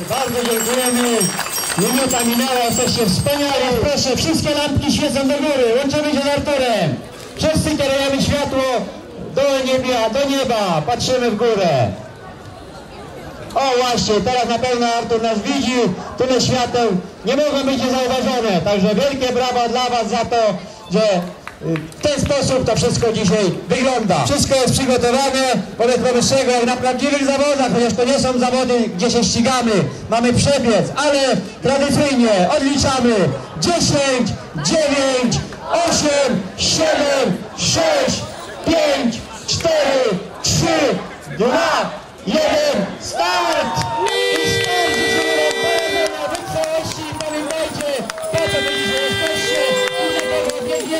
Bardzo dziękujemy. Minuta minęła, jesteście wspaniali. Proszę, wszystkie lampki świecą do góry. Łączymy się z Arturem. Wszyscy kierujemy światło do nieba, do nieba. Patrzymy w górę. O właśnie, teraz na pewno Artur nas widzi, tyle świateł nie mogą być niezauważone, także wielkie brawa dla Was za to, że w ten sposób to wszystko dzisiaj wygląda. Wszystko jest przygotowane wobec powyższego jak na prawdziwych zawodach, chociaż to nie są zawody, gdzie się ścigamy, mamy przebiec, ale tradycyjnie odliczamy 10, 9, 8, 7, 6, 5, 4, 3, 2,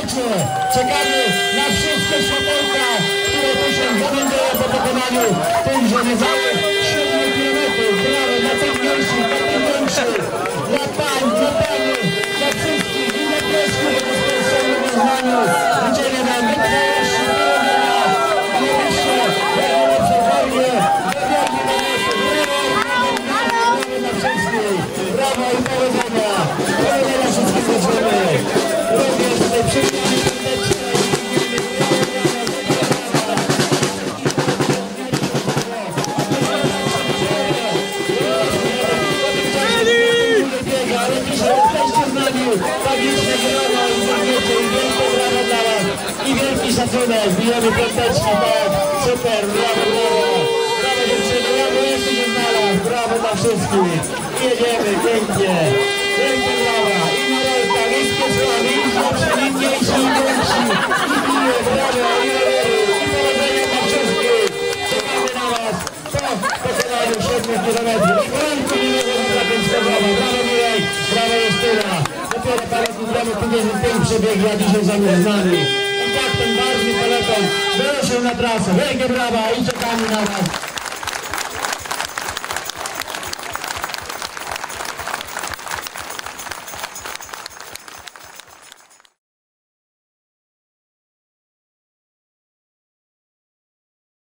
Czekamy na wszystkie światełka, które tu się zabędą po pokonaniu tychże niezałych 7 kilometrów. Brawo dla tych mniejszych, dla większych, dla pań, dla panów, dla wszystkich i dla piesków w bezpiecznym wyznaniu. Życzymy wam wytrwałości, powodzenia, najwyższe, jak najlepsze formie, Brawo i powodzenia! Powodzenia wszystkim życzymy! Również jesteście z nami, liczne grono i i brawo dla was i wielki szacunek, bijemy piąteczki, super, brawo, brawo, brawo dziewczyny, brawo, jeszcze znalazł, brawo dla wszystkich, jedziemy, pięknie dopiero parę dni temu 55 przebiegli, a dzisiaj za nami. I tak ten barwny peleton wyruszył na trasę, wielkie brawa i czekamy na was